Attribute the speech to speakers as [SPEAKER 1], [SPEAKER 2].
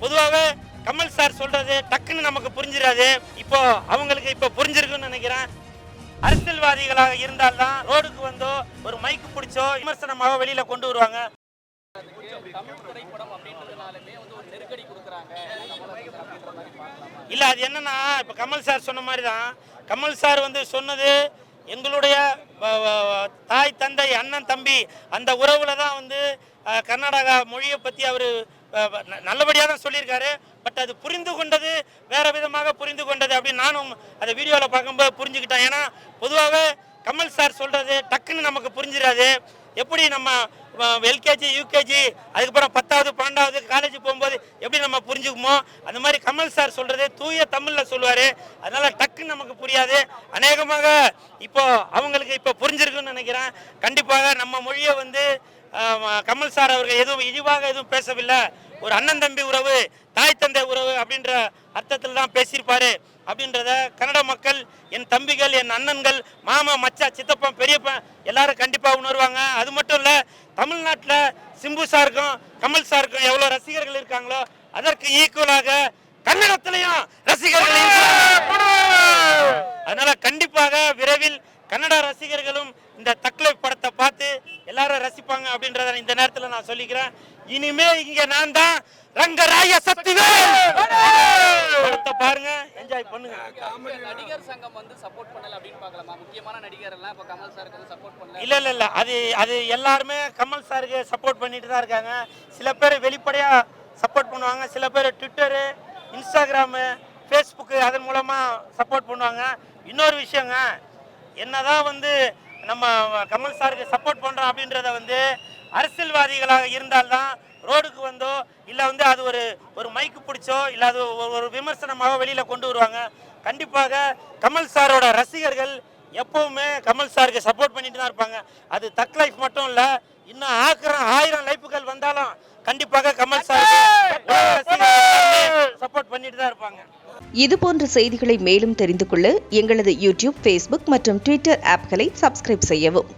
[SPEAKER 1] பொதுவாக கமல் சார் சொல்றது டக்குன்னு நமக்கு புரிஞ்சிடாது இப்போ அவங்களுக்கு இப்போ புரிஞ்சிருக்குன்னு நினைக்கிறேன். அரசியல்வாதிகளாக இருந்தால்தான் ரோடுக்கு வந்தோ ஒரு மைக்கு பிடிச்சோ விமர்சனமாக வெளியில கொண்டு வருவாங்க.
[SPEAKER 2] கொடுக்குறாங்க
[SPEAKER 1] இல்ல அது என்னன்னா இப்ப கமல் சார் சொன்ன மாதிரி தான் கமல் சார் வந்து சொன்னது எங்களுடைய தாய் தந்தை அண்ணன் தம்பி அந்த உறவுல தான் வந்து கர்நாடகா மொழியை பத்தி அவர் நல்லபடியாக தான் சொல்லியிருக்காரு. பட் அது புரிந்து கொண்டது வேறு விதமாக புரிந்து கொண்டது அப்படின்னு நானும் அதை வீடியோவில் பார்க்கும்போது புரிஞ்சுக்கிட்டேன். ஏன்னா பொதுவாக கமல் சார் சொல்கிறது டக்குன்னு நமக்கு புரிஞ்சிடாது எப்படி நம்ம எல்கேஜி யூகேஜி அதுக்கப்புறம் பத்தாவது பன்னெண்டாவது காலேஜ் போகும்போது எப்படி நம்ம புரிஞ்சுக்குமோ அந்த மாதிரி கமல் சார் சொல்கிறது தூய தமிழில் சொல்லுவார். அதனால் டக்குன்னு நமக்கு புரியாது. அநேகமாக இப்போ அவங்களுக்கு இப்போ புரிஞ்சிருக்குன்னு நினைக்கிறேன். கண்டிப்பாக நம்ம மொழியை வந்து கமல் சார் அவர்கள் எதுவும் இழிவாக எதுவும் பேசவில்லை. ஒரு அண்ணன் தம்பி உறவு தாய் தந்தை உறவு அப்படின்ற அர்த்தத்தில் தான் பேசியிருப்பாரு அப்படின்றத கன்னட மக்கள் என் தம்பிகள் என் அண்ணன்கள் மாமா மச்சா சித்தப்பன் பெரியப்பன் எல்லாரும் கண்டிப்பாக உணர்வாங்க. அது மட்டும் இல்லை தமிழ்நாட்டில் சிம்பு சாருக்கும் கமல் சாருக்கும் எவ்வளோ ரசிகர்கள் இருக்காங்களோ அதற்கு ஈக்குவலாக கன்னடத்திலையும் ரசிகர்கள் அதனால கண்டிப்பாக விரைவில் கன்னட ரசிகர்களும் இந்த தக்லை படத்தை எல்லாரும் ரசிப்பாங்க அப்படின்றத இந்த நேரத்தில் நான் சொல்லிக்கிறேன். இனிமே இங்க நான் தான் ரங்கராய சக்திவேல்! படத்தை பாருங்க என்ஜாய் பண்ணுங்க.
[SPEAKER 2] நடிகர் சங்கம் வந்து சப்போர்ட் பண்ணல அப்படின்னு பார்க்கலாமா? முக்கியமான நடிகர் எல்லாம் இப்ப கமல் சாருக்கு வந்து சப்போர்ட் பண்ணல.
[SPEAKER 1] இல்ல இல்ல இல்ல. அது அது எல்லாருமே கமல் சாருக்கு சப்போர்ட் பண்ணிட்டு தான் இருக்காங்க. சில பேர் வெளிப்படையா சப்போர்ட் பண்ணுவாங்க. சில பேர் ட்விட்டரு இன்ஸ்டாகிராமு ஃபேஸ்புக்கு அதன் மூலமா சப்போர்ட் பண்ணுவாங்க. இன்னொரு விஷயங்க என்னதான் வந்து நம்ம கமல் சாருக்கு சப்போர்ட் பண்றோம் அப்படின்றத வந்து அரசியல்வாதிகளாக இருந்தால்தான் ரோடுக்கு வந்தோ இல்லை வந்து அது ஒரு ஒரு மைக்கு பிடிச்சோ இல்லை அது ஒரு- விமர்சனமாக வெளியில கொண்டு வருவாங்க. கண்டிப்பாக கமல் சாரோட ரசிகர்கள் எப்பவுமே கமல் சாருக்கு சப்போர்ட் பண்ணிட்டு தான் இருப்பாங்க. அது தக் லைஃப் மட்டும் இல்ல இன்னும் ஆயிரம் ஆயிரம் லைஃப்கள் வந்தாலும் கண்டிப்பாக கமல் சாருக்கு பண்ணிட்டு தான் இருப்பாங்க.
[SPEAKER 3] இதுபோன்ற செய்திகளை மேலும் தெரிந்து கொள்ள எங்களது யூடியூப் ஃபேஸ்புக் மற்றும் ட்விட்டர் ஆப்களை சப்ஸ்கிரைப் செய்யவும்.